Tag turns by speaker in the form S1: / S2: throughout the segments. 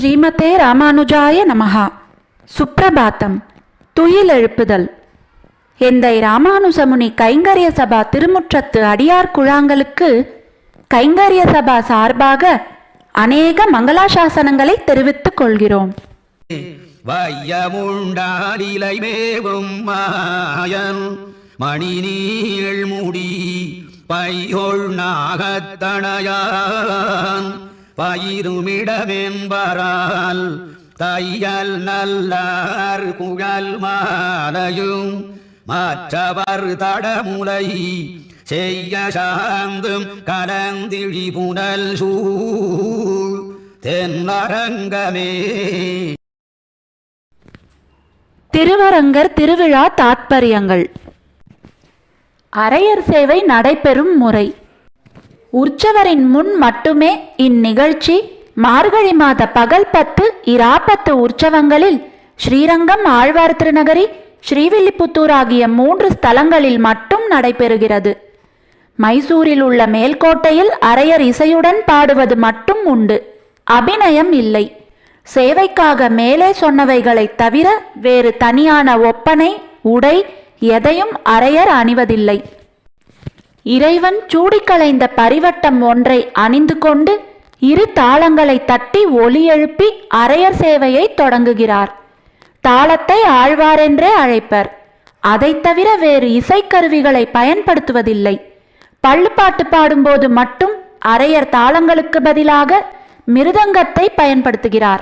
S1: ஸ்ரீமதே ராமானுஜாய நமஹா. சுப்பிரபாத்தம் துயில் எழுப்புதல். எந்தை ராமானுஜமுனி கைங்கரிய சபா திருமுற்றத்து அடியார் குழாங்களுக்கு கைங்கரிய சபா சார்பாக அநேக மங்களாசாசனங்களை தெரிவித்துக் கொள்கிறோம்.
S2: வையமுண்டாலிலை மேவும் மாயன். மணி நீள் முடி பையொள் நாகத்தனையான் பயிருமிடமென்பரால் தையல் நல்லார் குழல் மாலையும் மற்றவர் தடமுலை செய்ய சாந்தும் கலந்திழி புனல் சூழ் தென்னரங்கமே.
S1: திருவரங்கர் திருவிழா தாத்பரியங்கள். அரையர் சேவை நடைபெறும் முறை. உற்சவரின் முன் மட்டுமே இந்நிகழ்ச்சி மார்கழி மாத பகல் பத்து இராப்பத்து உற்சவங்களில் ஸ்ரீரங்கம் ஆழ்வார் திருநகரி ஸ்ரீவில்லிபுத்தூர் ஆகிய மூன்று ஸ்தலங்களில் மட்டும் நடைபெறுகிறது. மைசூரில் உள்ள மேல்கோட்டையில் அரையர் இசையுடன் பாடுவது மட்டும் உண்டு. அபிநயம் இல்லை. சேவைக்காக மேலே சொன்னவைகளைத் தவிர வேறு தனியான ஒப்பனை உடை எதையும் அரையர் அணிவதில்லை. இறைவன் சூடிக்களைந்த பரிவட்டம் ஒன்றை அணிந்து கொண்டு இரு தாளங்களை தட்டி ஒலி எழுப்பி அரையர் சேவையை தொடங்குகிறார். தாளத்தை ஆழ்வாரென்றே அழைப்பர். அதைத் தவிர வேறு இசைக்கருவிகளை பயன்படுத்துவதில்லை. பள்ளுப்பாட்டு பாடும்போது மட்டும் அரையர் தாளங்களுக்கு பதிலாக மிருதங்கத்தை பயன்படுத்துகிறார்.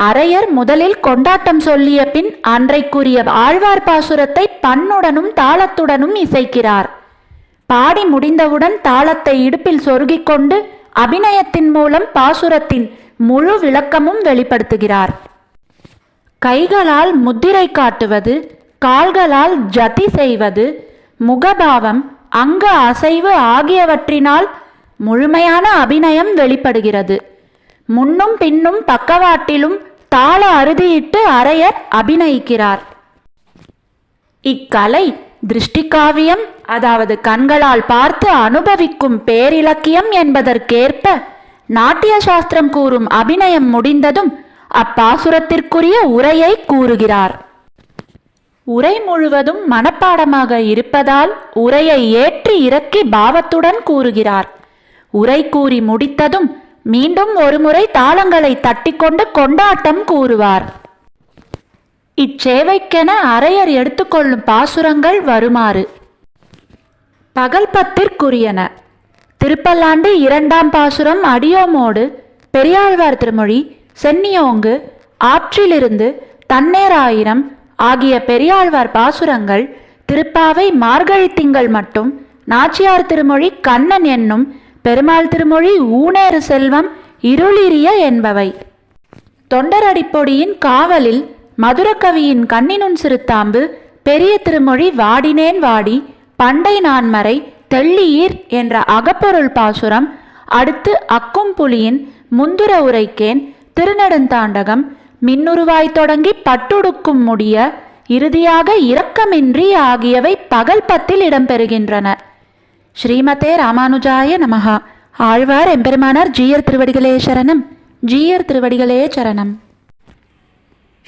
S1: அரையர் முதலில் கொண்டாட்டம் சொல்லிய பின் அன்றைக்குரிய ஆழ்வார் பாசுரத்தை பண்ணுடனும் தாளத்துடனும் இசைக்கிறார். பாடி முடிந்தவுடன் தாளத்தை இடுப்பில் சொருகிக் கொண்டு அபிநயத்தின் மூலம் பாசுரத்தின் முழு விளக்கமும் வெளிப்படுத்துகிறார். கைகளால் முத்திரை காட்டுவது கால்களால் ஜதி செய்வது முகபாவம் அங்க அசைவு ஆகியவற்றினால் முழுமையான அபிநயம் வெளிப்படுகிறது. முன்னும் பின்னும் பக்கவாட்டிலும் தாள அறுதியிட்டு அரையர் அபிநயிக்கிறார். இக்கலை திருஷ்டிகாவியம் அதாவது கண்களால் பார்த்து அனுபவிக்கும் பேரிலக்கியம் என்பதற்கேற்ப நாட்டிய சாஸ்திரம் கூறும் அபிநயம் முடிந்ததும் அப்பாசுரத்திற்குரிய உரையை கூறுகிறார். உரை முழுவதும் மனப்பாடமாக இருப்பதால் உரையை ஏற்றி இறக்கி பாவத்துடன் கூறுகிறார். உரை கூறி முடித்ததும் மீண்டும் ஒருமுறை தாளங்களை தட்டிக்கொண்டு கொண்டாட்டம் கூறுவார். இச்சேவைக்கென அரையர் எடுத்துக்கொள்ளும் பாசுரங்கள் வருமாறு. பகல்பத்திற்குரியன திருப்பல்லாண்டு இரண்டாம் பாசுரம் அடியோமோடு பெரியாழ்வார் திருமொழி சென்னியோங்கு ஆற்றிலிருந்து தன்னேராயிரம் ஆகிய பெரியாழ்வார் பாசுரங்கள் திருப்பாவை மார்கழி திங்கள் மட்டும் நாச்சியார் திருமொழி கண்ணன் என்னும் பெருமாள் திருமொழி ஊனேறு செல்வம் இருளிரிய என்பவை. தொண்டரடிப்பொடியின் காவலில் மதுரக்கவியின் கண்ணினுன் சிறுத்தாம்பு பெரிய திருமொழி வாடினேன் வாடி பண்டை நான்மறை தெள்ளியீர் என்ற அகப்பொருள் பாசுரம் அடுத்து அக்கும் புலியின் முந்துர உரைக்கேன் திருநெடுந்தாண்டகம் மின்னுருவாய் தொடங்கி பட்டுடுக்கும் முடிய இறுதியாக இரக்கமின்றி ஆகியவை பகல் பத்தில் இடம்பெறுகின்றன. ஸ்ரீமதே ராமானுஜாய நமஹா. ஆழ்வார் எம்பெருமானார் ஜீயர் திருவடிகளே சரணம். ஜீயர் திருவடிகளே சரணம்.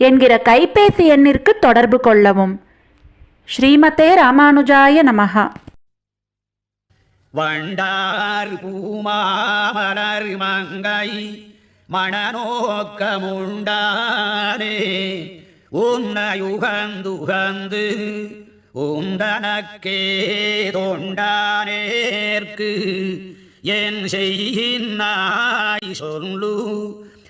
S1: என்கிற கைபேசி எண்ணிற்கு தொடர்பு கொள்ளவும். ஸ்ரீமதே ராமானுஜாய நமகா
S2: வண்டார் பூமாமலர் மங்கை மணநோக்கமுண்டானே உன்னையுகந்துகந்து உந்தனக்கே தொண்டானேற்கு என் செய்யினாய் சொல்லு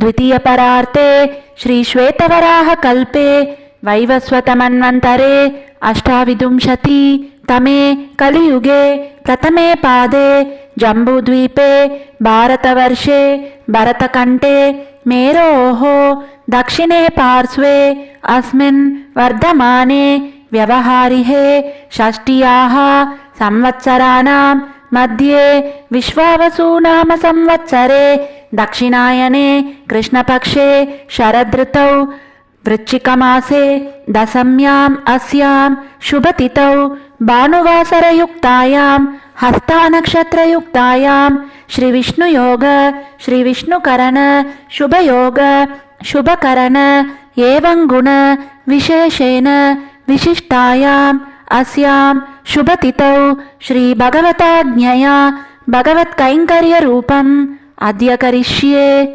S1: द्वितीयपरार्ते श्रीश्वेतवराहकल्पे वैवस्वतमन्वन्तरे अष्टाविंशति तमे कलियुगे प्रथमे पादे जम्बूद्वीपे भारतवर्षे भरतकण्ठे मेरोः दक्षिणे पार्श्वे अस्मिन् वर्धमाने व्यवहारिहे षष्ट्याः संवत्सराणां मध्ये विश्वावसुनाम संवत्सरे दक्षिणायने कृष्णपक्षे शरदृतौ वृश्चिकमासे दशम्याम् अस्यां शुभतिथौ भानुवासरयुक्तायां हस्तानक्षत्रयुक्तायां श्रीविष्णुयोग श्रीविष्णुकरण शुभयोग शुभकरण एवं गुण विशेषेण विशिष्टायाम् अस्यां शुभतिथौ श्रीभगवताज्ञया भगवत्कैङ्कर्यरूपम् அத்தியகரிஷ்யே.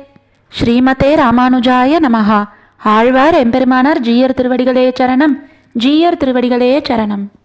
S1: ஸ்ரீமதே ராமானுஜாய நமஹா. ஆழ்வார் எம்பெருமானார் ஜீயர் திருவடிகளே சரணம். ஜீயர் திருவடிகளே சரணம்.